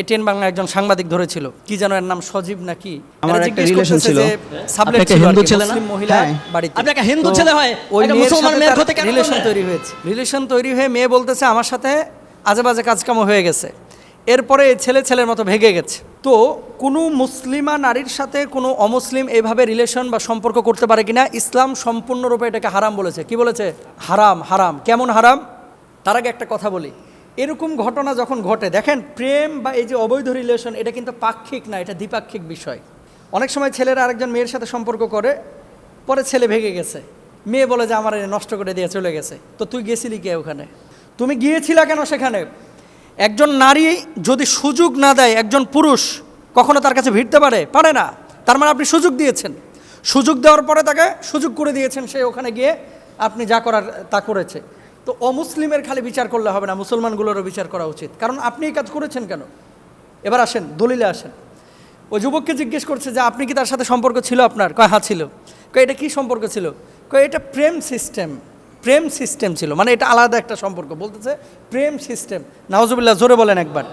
ATN Bangla একজন সাংবাদিক ধরেছিল। কি যেন এর নাম সজীব নাকি? আমার একটা করতেছে ছিল। সাবলেট ছিল হিন্দু ছেলে না? মহিলা হ্যাঁ। বাড়িতে। আপনি একটা হিন্দু ছেলে হয়, ওই মুসলমান সাথে মেয়ের হতে কেন রিলেশন তৈরি হয়েছে। রিলেশন তৈরি হয়ে মেয়ে বলতেছে আমার সাথে আজে বাজে কাজকামও হয়ে গেছে। এরপরে ছেলে ছেলের মতো ভেগে গেছে। তো কোনো মুসলিমা নারীর সাথে কোনো অমুসলিম এভাবে রিলেশন বা সম্পর্ক করতে পারে কিনা ইসলাম সম্পূর্ণরূপে এটাকে হারাম বলেছে। কি বলেছে? হারাম হারাম। কেমন হারাম? তার আগে একটা কথা বলি। এরকম ঘটনা যখন ঘটে, দেখেন, প্রেম বা এই যে অবৈধ রিলেশন এটা কিন্তু পাক্ষিক না, এটা দ্বিপাক্ষিক বিষয়। অনেক সময় ছেলেরা আরেকজন মেয়ের সাথে সম্পর্ক করে, পরে ছেলে ভেঙে গেছে। মেয়ে বলে যে, আমার নষ্ট করে দিয়ে চলে গেছে। তো তুই গেছিলি কে ওখানে? তুমি গিয়েছিলা কেন সেখানে? একজন নারী যদি সুযোগ না দেয়, একজন পুরুষ কখনো তার কাছে ভিড়তে পারে? পারে না। তার মানে আপনি সুযোগ দিয়েছেন। সুযোগ দেওয়ার পরে তাকে সুযোগ করে দিয়েছেন সে ওখানে গিয়ে আপনি যা করার তা করেছে। তো অমুসলিমের খালি বিচার করলে হবে না, মুসলমানগুলোরও বিচার করা উচিত। কারণ আপনি এই কাজ করেছেন কেন? এবার আসেন, দলিলে আসেন। ওই যুবককে জিজ্ঞেস করছে যে, আপনি কি তার সাথে সম্পর্ক ছিল আপনার? কয় হ্যাঁ ছিল। কয়, এটা কি সম্পর্ক ছিল? কয়, এটা প্রেম সিস্টেম প্রেম সিস্টেম ছিল। মানে এটা আলাদা একটা সম্পর্ক। বলতেছে, প্রেম সিস্টেম। নওয়াজুবিল্লাহ জোরে বলেন একবার।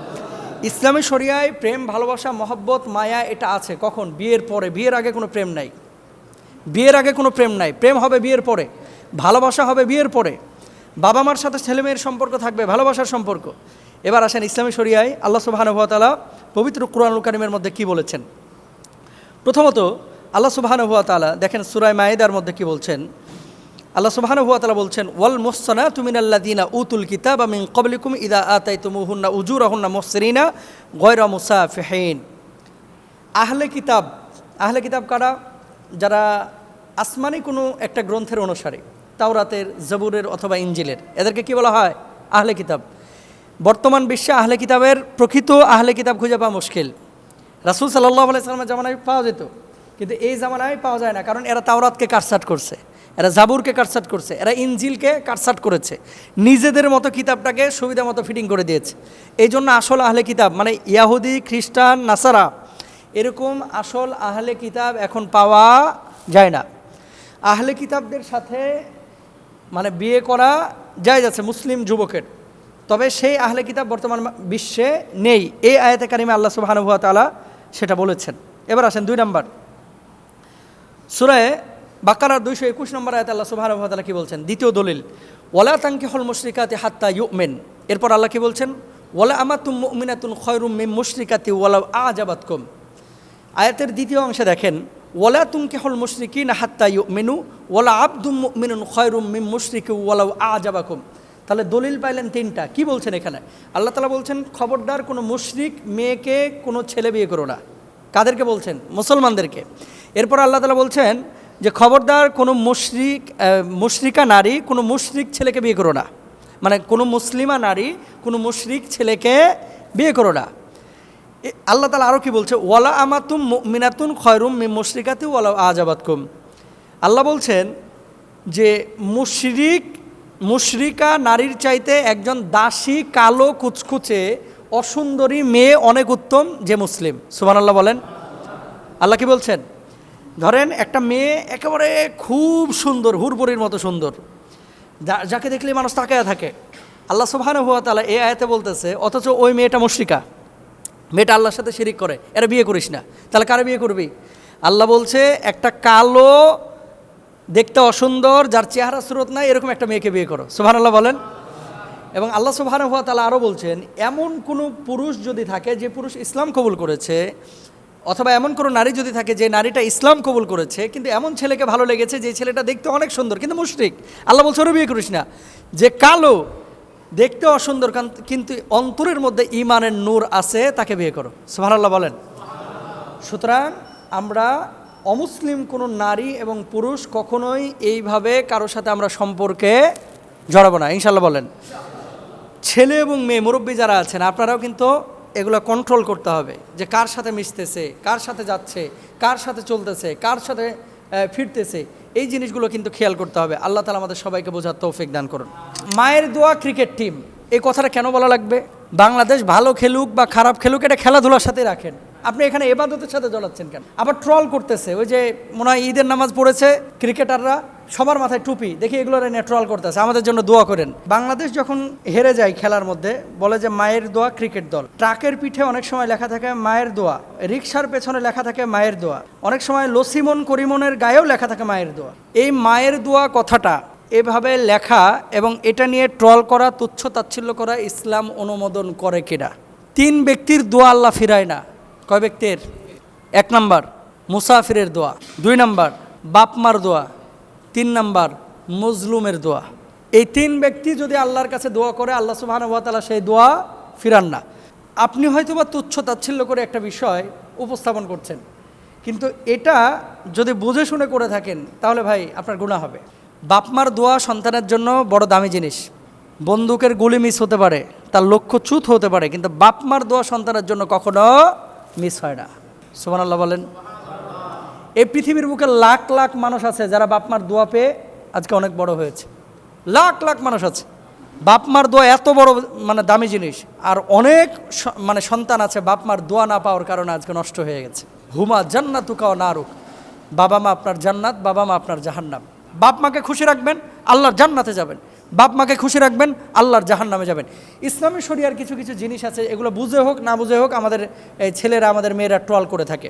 ইসলামী শরিয়ায় প্রেম, ভালোবাসা, মহব্বত, মায়া, এটা আছে। কখন? বিয়ের পরে। বিয়ের আগে কোনো প্রেম নাই। বিয়ের আগে কোনো প্রেম নাই। প্রেম হবে বিয়ের পরে। ভালোবাসা হবে বিয়ের পরে। বাবা মার সাথে ছেলে মেয়ের সম্পর্ক থাকবে, ভালোবাসার সম্পর্ক। এবার আসেন ইসলামী শরিয়ায়, আল্লাহ সুবাহানুভাতালা পবিত্র কুরআনুল কারিমের মধ্যে কি বলেছেন? প্রথমত, আল্লাহ সুবাহানুভাতালা দেখেন সুরায় মায়েদার মধ্যে কি বলছেন? আল্লাহ সুবাহানুভাতালা বলছেন, ওয়াল মোসানা তুমিন আল্লা দিনা উতুল কিতাব আমি কবলিকুম ইদা আতাই তুমুহুন্না উজুর আহুন্না মোসরিনা গয়রা মুসাফিহীন। আহলে কিতাব আহলে কিতাব কারা? যারা আসমানি কোনো একটা গ্রন্থের অনুসারে। তাওরাতের জবুরের অথবা ইঞ্জিলের। এদেরকে কি বলা হয়? আহলে কিতাব। বর্তমান বিশ্বে আহলে কিতাবের প্রকৃত আহলে কিতাব খুঁজে পাওয়া মুশকিল। রাসুল সাল্লাহ আলাইসালামের জামানায় পাওয়া যেত। কিন্তু এই জামানায় পাওয়া যায় না, কারণ এরা তাওরাতকে কাটসাট করছে। এরা জাবুরকে কাটসাট করছে। এরা ইঞ্জিলকে কাটসাট করেছে। নিজেদের মতো কিতাবটাকে সুবিধা মতো ফিটিং করে দিয়েছে। এই জন্য আসল আহলে কিতাব মানে ইয়াহুদি, খ্রিস্টান, নাসারা, এরকম আসল আহলে কিতাব এখন পাওয়া যায় না। আহলে কিতাবদের সাথে মানে বিয়ে করা যায় যাচ্ছে মুসলিম যুবকের। তবে সেই আহলে কিতাব বর্তমান বিশ্বে নেই। এই আয়াতে কারিমে আল্লাহ সুবাহানুভা তালা সেটা বলেছেন। এবার আসেন দুই নম্বর। সুরায় বাকারার দুইশো একুশ নম্বর আয়াত আল্লাহ সুবাহানুভা তালা কি বলছেন? দ্বিতীয় দলিল, ওয়ালা তাঙ্কি হল মুশরিকাতে হাত্তা ইউমেন। এরপর আল্লাহ কি বলছেন? ওয়ালা আমাতুম মুমিনাতুন খয়রুম মিম মুশরিকাতি ওয়ালা আজাবাতকুম। আয়াতের দ্বিতীয় অংশে দেখেন ওয়ালা তুমকে হল মুশরিকি না হাত্তা মেনু ওয়ালা আব্দুম মিনুন খয়রুম মিম মুশরিকি ওয়ালাউ আজাবাকুম। তাহলে দলিল পাইলেন তিনটা। কি বলছেন এখানে? আল্লাহ তালা বলছেন, খবরদার কোনো মুশরিক মেয়েকে কোনো ছেলে বিয়ে করো না। কাদেরকে বলছেন? মুসলমানদেরকে। এরপর আল্লাহ তালা বলছেন যে, খবরদার কোনো মুশরিক মুশরিকা নারী কোনো মুশরিক ছেলেকে বিয়ে করো না। মানে কোনো মুসলিমা নারী কোনো মুশরিক ছেলেকে বিয়ে করো না। আল্লাহ তালা আরও কি বলছে? ওয়ালা আমাতুম মিনাতুন খয়রুম মি মুশরিকাতি ওয়ালা আজাবাতকুম আল্লাহ বলছেন যে মুশরিক, মুশরিকা নারীর চাইতে একজন দাসী, কালো, কুচকুচে, অসুন্দরী মেয়ে অনেক উত্তম, যে মুসলিম। সুবান আল্লাহ বলেন। আল্লাহ কি বলছেন? ধরেন একটা মেয়ে একেবারে খুব সুন্দর হুরপুরির মতো সুন্দর। যাকে দেখলে মানুষ তাকায়া থাকে। আল্লাহ সুবহানাহু হুয়া তাআলা এই আয়াতে বলতেছে, অথচ ওই মেয়েটা মুশরিকা। মেয়েটা আল্লাহর সাথে শিরিক করে, এরা বিয়ে করিস না। তাহলে কারে বিয়ে করবি? আল্লাহ বলছে, একটা কালো, দেখতে অসুন্দর, যার চেহারা স্রোত নাই, এরকম একটা মেয়েকে বিয়ে করো। সুবহান আল্লাহ বলেন। এবং আল্লাহ সুবহান হুয়া তালা আরও বলছেন, এমন কোনো পুরুষ যদি থাকে যে পুরুষ ইসলাম কবুল করেছে, অথবা এমন কোনো নারী যদি থাকে যে নারীটা ইসলাম কবুল করেছে, কিন্তু এমন ছেলেকে ভালো লেগেছে যে ছেলেটা দেখতে অনেক সুন্দর, কিন্তু মুশরিক। আল্লাহ বলছে, ওরা বিয়ে করিস না। যে কালো দেখতে অসুন্দর, কান- কিন্তু অন্তরের মধ্যে ইমানের নূর আছে, তাকে বিয়ে করো। সুবহানাল্লাহ বলেন। সুতরাং আমরা অমুসলিম কোনো নারী এবং পুরুষ কখনোই এইভাবে কারোর সাথে আমরা সম্পর্কে জড়াবো না। ইনশাল্লাহ বলেন। ছেলে এবং মেয়ে, মুরব্বী যারা আছেন, আপনারাও কিন্তু এগুলো কন্ট্রোল করতে হবে যে কার সাথে মিশতেছে, কার সাথে যাচ্ছে, কার সাথে চলতেছে, কার সাথে ফিরতেছে। এই জিনিসগুলো কিন্তু খেয়াল করতে হবে। আল্লাহ তালা আমাদের সবাইকে বোঝার তৌফিক দান করুন। মায়ের দোয়া ক্রিকেট টিম। এই কথাটা কেন বলা লাগবে? বাংলাদেশ ভালো খেলুক বা খারাপ খেলুক, এটা খেলাধুলার সাথে রাখেন। আপনি এখানে এবাদতের সাথে জড়াচ্ছেন কেন? আবার ট্রল করতেছে, ওই যে মনে হয় ঈদের নামাজ পড়েছে ক্রিকেটাররা সবার মাথায় টুপি, দেখি এগুলো নিয়ে ট্রল করতেছে, আমাদের জন্য দোয়া করেন। বাংলাদেশ যখন হেরে যায় খেলার মধ্যে, বলে যে মায়ের দোয়া ক্রিকেট দল। ট্রাকের পিঠে অনেক সময় লেখা থাকে মায়ের দোয়া রিক্সার পেছনে লেখা থাকে মায়ের দোয়া। অনেক সময় লসিমন করিমনের গায়েও লেখা থাকে মায়ের দোয়া। এই মায়ের দোয়া কথাটা, এভাবে লেখা এবং এটা নিয়ে ট্রল করা, তুচ্ছ তাচ্ছিল্য করা, ইসলাম অনুমোদন করে কিনা? তিন ব্যক্তির দোয়া আল্লাহ ফিরায় না। কয় ব্যক্তির? এক নাম্বার, মুসাফিরের দোয়া। দুই নাম্বার, বাপমার দোয়া। তিন নাম্বার, মজলুমের দোয়া। এই তিন ব্যক্তি যদি আল্লাহর কাছে দোয়া করে, আল্লাহ সুবাহানুভাতালা সেই দোয়া ফিরান না। আপনি হয়তো বা তুচ্ছ তাচ্ছিল্য করে একটা বিষয় উপস্থাপন করছেন। কিন্তু এটা যদি বুঝে শুনে করে থাকেন, তাহলে ভাই আপনার গুণা হবে। বাপমার দোয়া সন্তানের জন্য বড় দামি জিনিস। বন্দুকের গুলি মিস হতে পারে, তার লক্ষ্য চ্যুত হতে পারে, কিন্তু বাপমার দোয়া সন্তানের জন্য কখনো মিস হয় না। সুমান আল্লাহ বলেন। এই পৃথিবীর বুকে লাখ লাখ মানুষ আছে যারা বাপমার দোয়া পেয়ে আজকে অনেক বড় হয়েছে। লাখ লাখ মানুষ আছে। বাপমার দোয়া এত বড় মানে দামি জিনিস। আর অনেক মানে সন্তান আছে বাপমার দোয়া না পাওয়ার কারণে আজকে নষ্ট হয়ে গেছে। হুমা জান্নাতুকা ও নারুক। বাবা মা আপনার জান্নাত, বাবা মা আপনার জাহান্নাম। বাপ মাকে খুশি রাখবেন, আল্লাহর জান্নাতে যাবেন। বাপ মাকে খুশি রাখবেন, আল্লাহর জাহান্নামে যাবেন। ইসলামী শরিয়ার কিছু কিছু জিনিস আছে, এগুলো বুঝে হোক, না বুঝে হোক, আমাদের, এই ছেলেরা, আমাদের মেয়েরা ট্রল করে থাকে।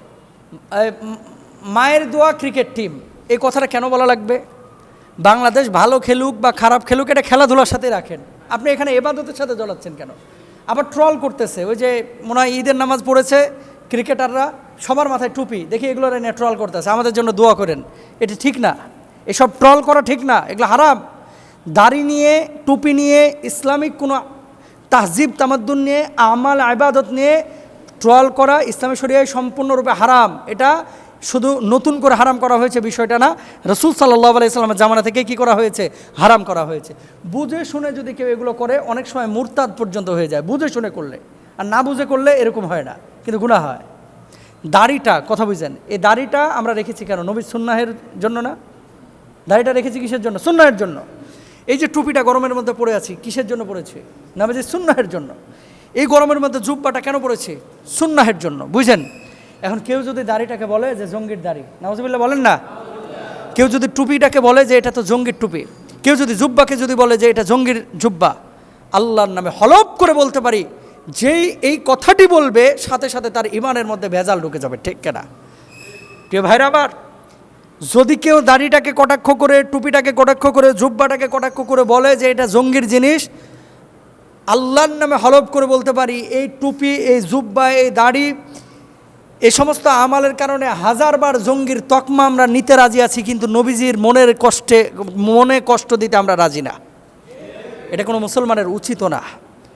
মায়ের দোয়া ক্রিকেট টিম, এই কথাটা কেন বলা লাগবে? বাংলাদেশ ভালো খেলুক বা খারাপ খেলুক, এটা খেলাধুলার সাথে রাখেন। আপনি এখানে এবাদতের সাথে জড়াচ্ছেন কেন? আবার ট্রল করতেছে, ওই যে মনে হয় ঈদের নামাজ পড়েছে, ক্রিকেটাররা সবার মাথায় টুপি, দেখি এগুলো ট্রল করতেছে, আমাদের জন্য দোয়া করেন। এটা ঠিক না। এসব ট্রল করা ঠিক না, এগুলো হারাম। দাড়ি নিয়ে, টুপি নিয়ে, ইসলামিক কোনো তাহজিব, তামাদ্দুন নিয়ে, আমাল আবাদত নিয়ে ট্রল করা ইসলামী শরিয়ায় সম্পূর্ণরূপে হারাম। এটা শুধু নতুন করে হারাম করা হয়েছে বিষয়টা না। রসুল সাল্লাহ আলাইসাল্লামের জামানা থেকে কি করা হয়েছে? হারাম করা হয়েছে। বুঝে শুনে যদি কেউ এগুলো করে, অনেক সময় মুরতাদ পর্যন্ত হয়ে যায়। বুঝে শুনে করলে। আর না বুঝে করলে এরকম হয় না। কিন্তু গুণা হয়। দাড়িটা, কথা বুঝছেন এই দাড়িটা আমরা রেখেছি কেন? নবী সুন্নাহের জন্য না? দাড়িটা রেখেছি কিসের জন্য? সুন্নাহের জন্য। এই যে টুপিটা গরমের মধ্যে পড়ে আছি, কিসের জন্য পড়েছি নামাজি সুন্নাহের জন্য। এই গরমের মধ্যে জুব্বাটা কেন পড়েছে সুন্নাহের জন্য, বুঝেন? এখন কেউ যদি দাড়িটাকে বলে যে জঙ্গির দাড়ি নামাজিবিল্লা বলেন না? কেউ যদি টুপিটাকে বলে যে এটা তো জঙ্গির টুপি, কেউ যদি জুব্বাকে যদি বলে যে এটা জঙ্গির জুব্বা, আল্লাহর নামে হলপ করে বলতে পারি, যেই এই কথাটি বলবে, সাথে সাথে তার ইমানের মধ্যে ভেজাল ঢুকে যাবে, ঠিক কেনা? প্রিয় ভাইরা আবার যদি কেউ দাড়িটাকে কটাক্ষ করে, টুপিটাকে কটাক্ষ করে, জুব্বাটাকে কটাক্ষ করে বলে যে এটা জঙ্গির জিনিস, আল্লাহর নামে হলপ করে বলতে পারি, এই টুপি, এই জুব্বা, এই দাড়ি, এ সমস্ত আমালের কারণে হাজারবার জঙ্গির তকমা আমরা নিতে রাজি আছি, কিন্তু নবীজির মনের কষ্টে, মনে কষ্ট দিতে আমরা রাজি না। এটা কোনো মুসলমানের উচিত না।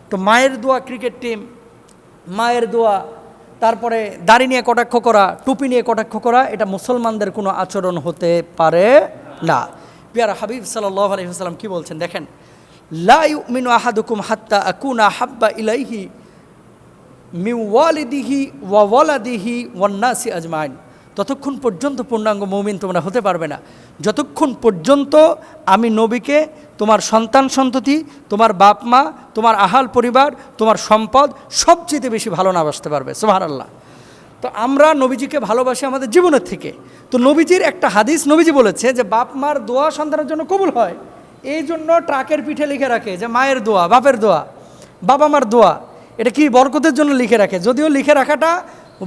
তো মায়ের দোয়া ক্রিকেট টিম, মায়ের দোয়া তারপরে দাড়ি নিয়ে কটাক্ষ করা, টুপি নিয়ে কটাক্ষ করা, এটা মুসলমানদের কোনো আচরণ হতে পারে না। পিয়ার হাবিব সাল্লাহ আলহিহাস্লাম কী বলছেন? দেখেন, লা মিনু আহাদুকুম হাত্তা আকুনা হাব্বা ইলাইহি মিউ ওয়ালিদিহি ওয়া ওয়ালাদিহি ওয়ান্নাসি আজমাইন। ততক্ষণ পর্যন্ত পূর্ণাঙ্গ মৌমিন তোমরা হতে পারবে না। যতক্ষণ পর্যন্ত আমি নবীকে, তোমার সন্তান সন্ততি, তোমার বাপ মা, তোমার আহাল পরিবার, তোমার সম্পদ সবচেয়ে বেশি ভালো না বাসতে পারবে। সোহার আল্লাহ তো আমরা নবীজিকে ভালোবাসি আমাদের জীবনের থেকে। তো নবীজির একটা হাদিস নবীজি বলেছে যে, বাপ মার দোয়া সন্তানের জন্য কবুল হয়। এই জন্য ট্রাকের পিঠে লিখে রাখে যে, মায়ের দোয়া, বাপের দোয়া, বাবা মার দোয়া, এটা কি বরকতের জন্য লিখে রাখে? যদিও লিখে রাখাটা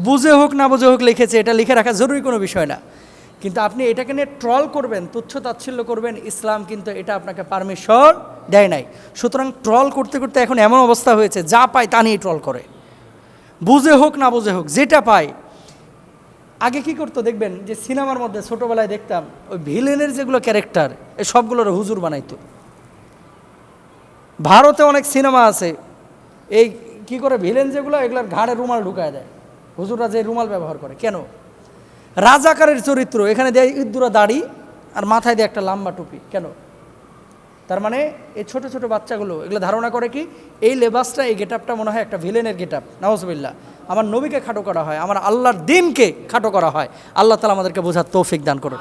বুঝে হোক, না বুঝে হোক লিখেছে, এটা লিখে রাখা জরুরি কোনো বিষয় না। কিন্তু আপনি এটাকে নিয়ে ট্রল করবেন, তুচ্ছ তাচ্ছিল্য করবেন, ইসলাম কিন্তু এটা আপনাকে পারমিশন দেয় নাই। সুতরাং ট্রল করতে করতে এখন এমন অবস্থা হয়েছে, যা পায় তা নিয়ে ট্রল করে। বুঝে হোক, না বুঝে হোক, যেটা পায়। আগে কি করতো দেখবেন, যে সিনেমার মধ্যে ছোটোবেলায় দেখতাম, ওই ভিলেনের যেগুলো ক্যারেক্টার, এ সবগুলোর হুজুর বানাইতো। ভারতে অনেক সিনেমা আছে, এই কি করে ভিলেন যেগুলো, এগুলোর ঘাড়ে রুমাল ঢুকায় দেয়। হুজুররা যে রুমাল ব্যবহার করে, কেন? রাজাকারের চরিত্র, এখানে দেয় ইদ্দুরা দাড়ি আর মাথায় দেয় একটা লাম্বা টুপি, কেন? তার মানে এই ছোট ছোট বাচ্চাগুলো, এগুলো ধারণা করে কি, এই লেবাসটা, এই গেটআপটা মনে হয় একটা ভিলেনের গেটআপ নওয়াজবিল্লা আমার নবীকে খাটো করা হয়, আমার আল্লাহর দিনকে খাটো করা হয়। আল্লাহ তালা আমাদেরকে বোঝার তৌফিক দান করুন।